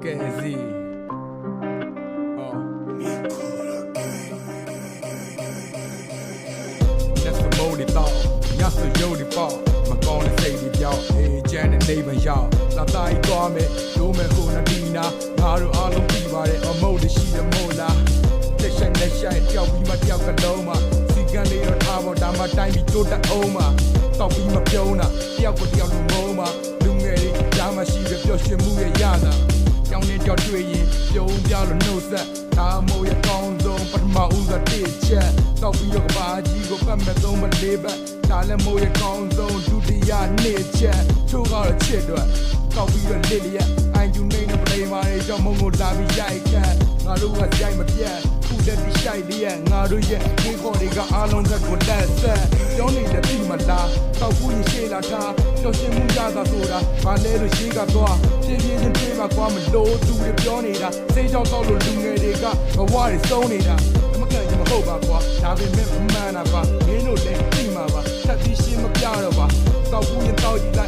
Gazzy. Oh. That's the moldy thought. ညဆိုရုပ်ဒီပေါ့မကောင်းတဲ့စိတ်တွေပြောင်းအေးချမ်းတဲ့နေပန်ရောက်လာတိုင်းသွားမယ်ဒိုးမယ်ဟိုနဒီနာငါတို့အားလုံးပြီးပါတယ်အမုတ်ရှိရမို့လားလက်ဆိုင်လက်ဆိုင်တယောက်ပြီးမှတယောက်ကလုံးမှာစီကံလေးတော့ထားဖို့ဒါမှတိုင်းပြီးတိုးတက်အောင်မှာတောက်ပြီးမပြုံးတာတယောက်ကိုတယောက်လူမုံမှာလူငယ်လေးဒါမှရှိရပျော်ရွှင်မှုရဲ့ရတာ ကြောင်းနေကြောက်တွေ့ရင်ပြုံးပြလို့နှုတ်ဆက်ဒါမို့ရကောင်းဆုံးပထမဦးကတစ်ချက်တောက်ပြီးတော့ကဘာကြီးကိုပတ်မဲ့သုံးမလေးဘက်ဒါလည်းမို့ရကောင်းဆုံးဒုတိယနှစ်ချက်ချိုးကတော့ချစ်တော့တောက်ပြီးတော့လစ်လျက်အိုင်ကျူနေတဲ့ပလေမာတွေကြောင့်မုံကိုလာပြီးရိုက်ခတ်ငါတို့ကရိုက်မပြတ်ခု တက်ဒီရှိုက်လေးရဲ့ငါတို့ရဲ့ဒီခေါ်တွေကအားလုံးသက်ကိုလက်ဆက်ကျောင်းနေတဲ့ပြီမလားတောက်ဖို့ရင်ရှေ့လာထားပျော်ရွှင်မှုရတာဆိုတာဘာလဲလို့ရှေ့ကသွားပြင်းပြင်းချင်းပြေးပါကွာမလို့သူတွေပြောနေတာစိတ်ကြောက်တော့လို့လူငယ်တွေကဘဝတွေစုံနေတာအမကန်ကြီးမဟုတ်ပါကွာဒါပေမဲ့မမှန်တာပါမင်းတို့လည်းသိမှာပါထပ်ပြီးရှင်းမပြတော့ပါတောက်ဖို့ရင်တောက်ကြည့်လိုက်မင်းနဲ့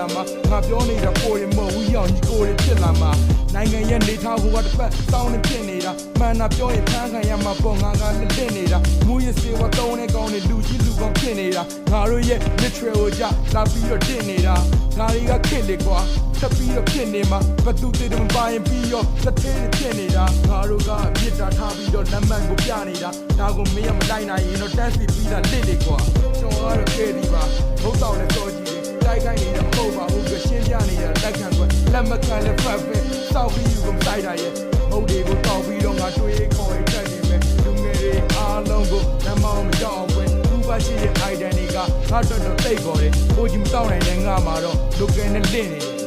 လို့လို့ကြည့်လာမှာငါပြောနေတာပေါ်ရင်မဟုတ်ဘူးရောက်ညီကိုတွေဖြစ်လာမှာနိုင်ငံရဲ့နေထားဖို့ကတစ်ပတ်တောင်းနေဖြစ်နေတာမှန်တာပြောရင်ဖမ်းခံရမှာပေါ့ငါကလက်လက်နေတာမူရစေဝတုံးတဲ့ကောင်းနေလူကြီးလူကောင်းဖြစ်နေတာငါတို့ရဲ့ literal ကိုကြလာပြီးတော့တင်နေတာငါတွေကခစ်လေကွာတက်ပြီးတော့ဖြစ်နေမှာဘသူတည်တယ်မပိုင်ပြီးတော့တစ်သေးတွေဖြစ်နေတာငါတို့ကပြစ်တာထားပြီးတော့လက်မှန်ကိုပြနေတာဒါကိုမင်းရမလိုက်နိုင်ရင်တော့တန်းစီပြီးတာလစ်လေကွာကျွန်တော်ကတော့ခဲ့ဒီပါဘုတ်တော်နဲ့စော လက်မခံလည်းဖတ်ပဲစောက်ပြီးယူကုန်တိုက်တာရဲ့ဟုတ်တယ်ကိုတောက်ပြီးတော့ငါတွေးခေါ်ရတက်နေမယ်လူငယ်တွေအားလုံးကိုလမ်းမောင်းမကြောက်ဘူးဥပရှိတဲ့ item တွေကငါတော်တော်သိပ်ပေါ်တယ်ကိုကြီးမတောက်နိုင်တဲ့ငါမှာတော့ local နဲ့လင့်နေတယ်